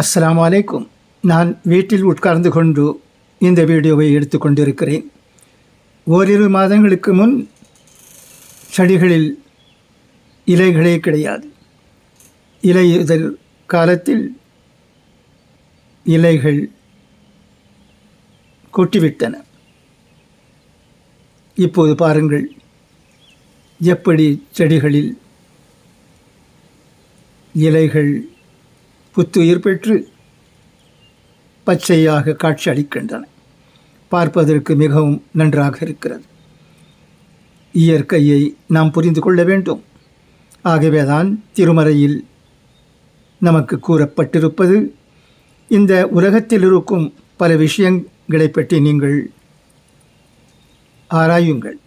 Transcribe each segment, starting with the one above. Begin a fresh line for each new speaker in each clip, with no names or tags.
அஸ்லாம் வலைக்கும் நான் வீட்டில் உட்கார்ந்து கொண்டு இந்த வீடியோவை எடுத்துக்கொண்டிருக்கிறேன் ஓரிரு மாதங்களுக்கு முன் செடிகளில் இலைகளே கிடையாது. இலையுதல் காலத்தில் இலைகள் கொட்டிவிட்டன. இப்போது பாருங்கள் எப்படி செடிகளில் இலைகள் புத்துயிர் பெற்று பச்சையாக காட்சி அளிக்கின்றன. பார்ப்பதற்கு மிகவும் நன்றாக இருக்கிறது. இயற்கையை நாம் புரிந்து கொள்ள வேண்டும். ஆகவேதான் திருமறையில் நமக்கு கூறப்பட்டிருப்பது இந்த உலகத்தில் இருக்கும் பல விஷயங்களை பற்றி நீங்கள் ஆராயுங்கள்.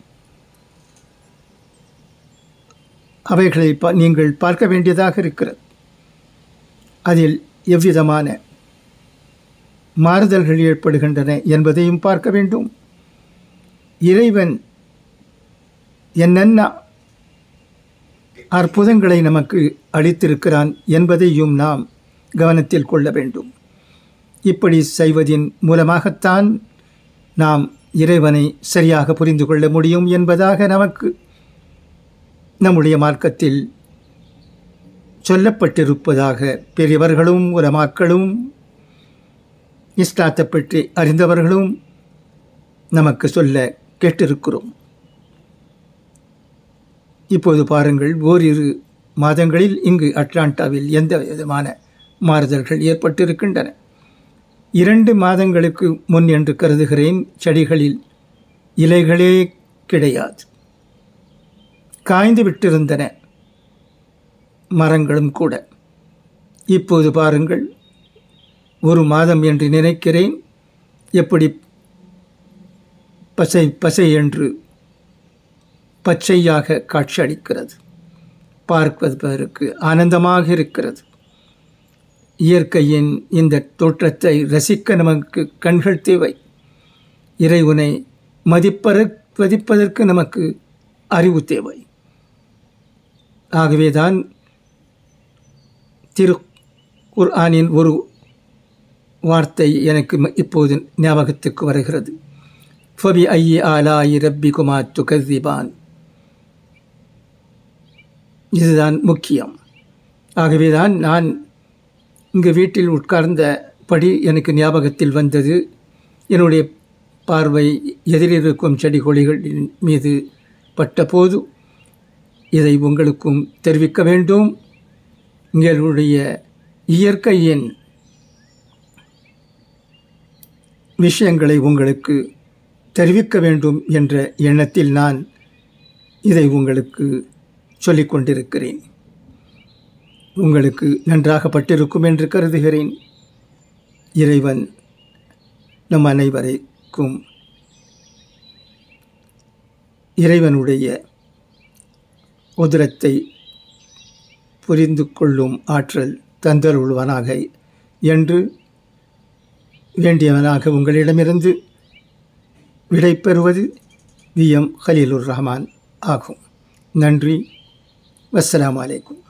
அவைகளை பா நீங்கள் பார்க்க வேண்டியதாக இருக்கிறது. அதில் எவ்விதமான மாறுதல்கள் ஏற்படுகின்றன என்பதையும் பார்க்க வேண்டும். இறைவன் என்னென்ன அற்புதங்களை நமக்கு அளித்திருக்கிறான் என்பதையும் நாம் கவனத்தில் கொள்ள வேண்டும். இப்படி செய்வதின் மூலமாகத்தான் நாம் இறைவனை சரியாக புரிந்து கொள்ள முடியும் என்பதாக நமக்கு நம்முடைய மார்க்கத்தில் சொல்லப்பட்டிருப்பதாக பெரியவர்களும் உலமாக்களும் இஸ்லாத்தை பற்றி அறிந்தவர்களும் நமக்கு சொல்ல கேட்டிருக்கிறோம். இப்போது பாருங்கள் ஓரிரு மாதங்களில் இங்கு அட்லாண்டாவில் எந்த விதமான மாறுதல்கள் ஏற்பட்டிருக்கின்றன? இரண்டு மாதங்களுக்கு முன் என்று கருதுகிறேன் செடிகளில் இலைகளே கிடையாது. காய்ந்து விட்டிருந்தன. மரங்களும் கூட. இப்போது பாருங்கள் ஒரு மாதம் என்று நினைக்கிறேன். எப்படி பசை பசை என்று பச்சையாக காட்சியளிக்கிறது. பார்ப்பதற்கு ஆனந்தமாக இருக்கிறது. இயற்கையின் இந்த தோற்றத்தை ரசிக்க நமக்கு கண்கள் தேவை. இறைவனை மதிப்பற மதிப்பதற்கு நமக்கு அறிவு தேவை. ஆகவேதான் திரு குர்ஆனின் ஒரு வார்த்தை எனக்கு இப்போது ஞாபகத்துக்கு வருகிறது. ஃபபி ஐய ஆலாயி ரப்பி குமா துகதிபான் இதுதான் முக்கியம். ஆகவேதான் நான் இங்கு வீட்டில் உட்கார்ந்த படி எனக்கு ஞாபகத்தில் வந்தது. என்னுடைய பார்வை எதிரிருக்கும் செடி கொடிகளின் மீது பட்டபோது இதை உங்களுக்கும் தெரிவிக்க வேண்டும். எங்களுடைய இயற்கையின் விஷயங்களை உங்களுக்கு தெரிவிக்க வேண்டும் என்ற எண்ணத்தில் நான் இதை உங்களுக்கு சொல்லிக் கொண்டிருக்கிறேன். உங்களுக்கு நன்றாக பட்டிருக்கும் என்று கருதுகிறேன். இறைவன் நம் அனைவரைக்கும் இறைவனுடைய உதிரத்தை புரிந்து கொள்ளும் ஆற்றல் தந்தருள்வனாக. என்று வேண்டியவனாக உங்களிடமிருந்து விடை பெறுவது வி. எம். ஹலீலுர் ரஹ்மான் ஆகும். நன்றி. வஸ்ஸலாமு அலைக்கும்.